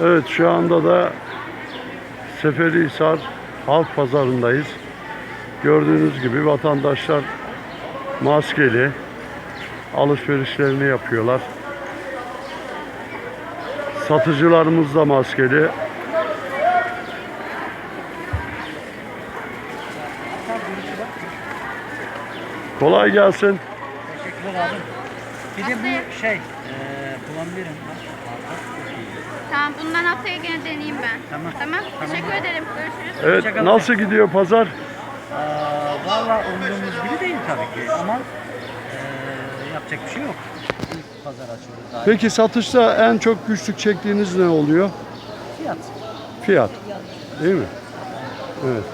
Evet şu anda da Seferihisar Halk Pazarı'ndayız. Gördüğünüz gibi vatandaşlar maskeli alışverişlerini yapıyorlar. Satıcılarımız da maskeli. Kolay gelsin. Teşekkürler abi. Bir de bu şey, eee kullanabilirim. Tamam bundan haftaya gene deneyeyim ben. Tamam. Tamam. Teşekkür ederim. Görüşürüz. Evet Hoşçakalın. nasıl gidiyor pazar? Aa, Valla umduğumuz gibi değil tabii ki ama eee, yapacak bir şey yok. İlk pazar açıyoruz daha. Peki satışta en çok güçlük çektiğiniz ne oluyor? Fiyat. Fiyat. Değil mi? Evet.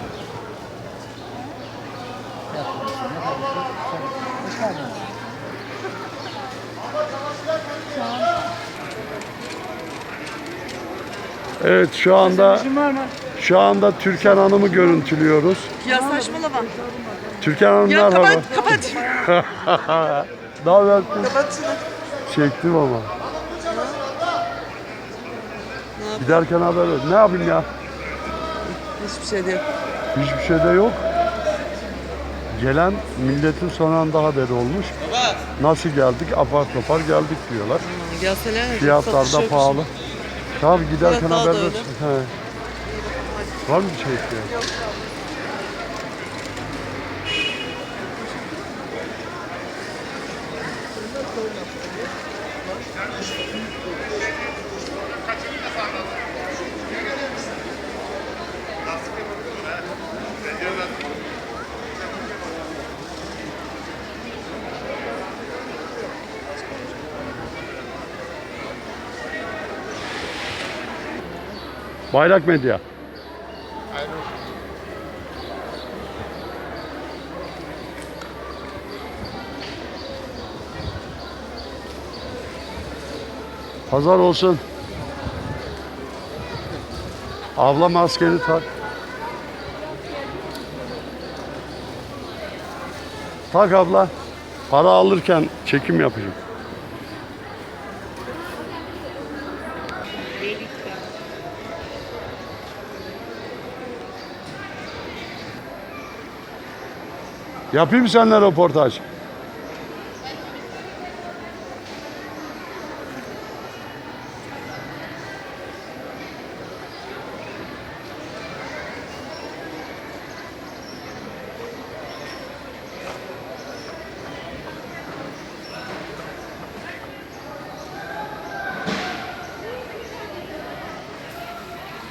Fiyat konusunda tabii ki sorun. Hoş geldiniz. Evet şu anda şu anda Türkan Hanım'ı görüntülüyoruz. Ya saçmalama. Türkan Hanım Ya merhaba. kapat, kapat. Ne haber? kapat şunu. Çektim ama. Giderken haber ver. Ne yapayım ya? Hiçbir şey değil. Hiçbir şey de yok. Gelen milletin son anda haberi olmuş. Nasıl geldik? Apar topar geldik diyorlar. Gelseler Fiyatlar da yok. pahalı. Tabii giderken Fiyatlar haber. He. Var mı bir şey isteyen? Bayrak Medya. Pazar olsun. Abla maskeni tak. Tak abla. Para alırken çekim yapacağım. Yapayım seninle röportaj?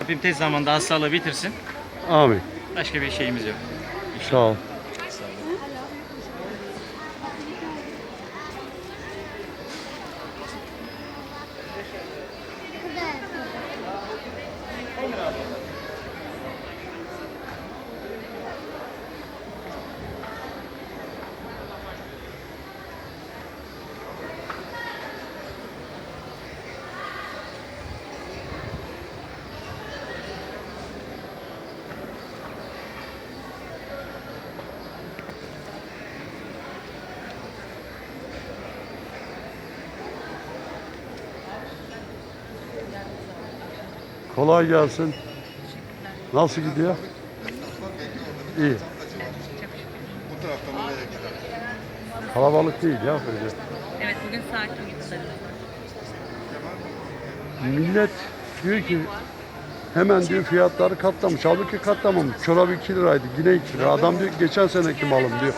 Rabbim tez zamanda hastalığı bitirsin. Amin. Başka bir şeyimiz yok. Sağ ol. Kolay gelsin. Nasıl gidiyor? İyi. Kalabalık değil ya böyle. Evet bugün sakin gitti. Millet diyor ki hemen diyor fiyatları katlamış. Halbuki katlamamış. Çorap 2 liraydı. Yine 2 lira. Adam diyor geçen seneki malım diyor.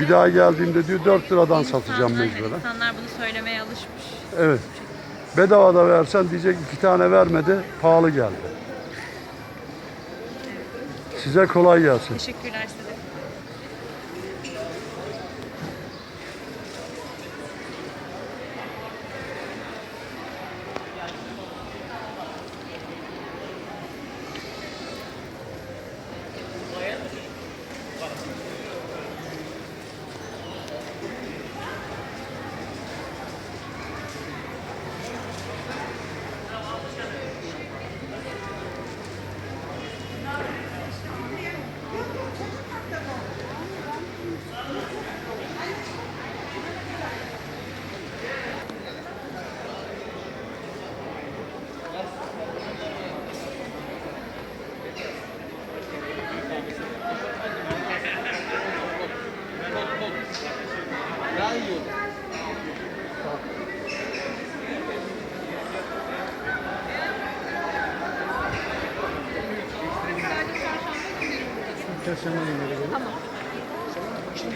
Bir daha geldiğimde diyor 4 liradan satacağım mecburen. İnsanlar bunu söylemeye alışmış. Evet. Bedava da versen diyecek iki tane vermedi. Pahalı geldi. Size kolay gelsin. Teşekkürler size. Daha iyi olur. Tamam. Şimdi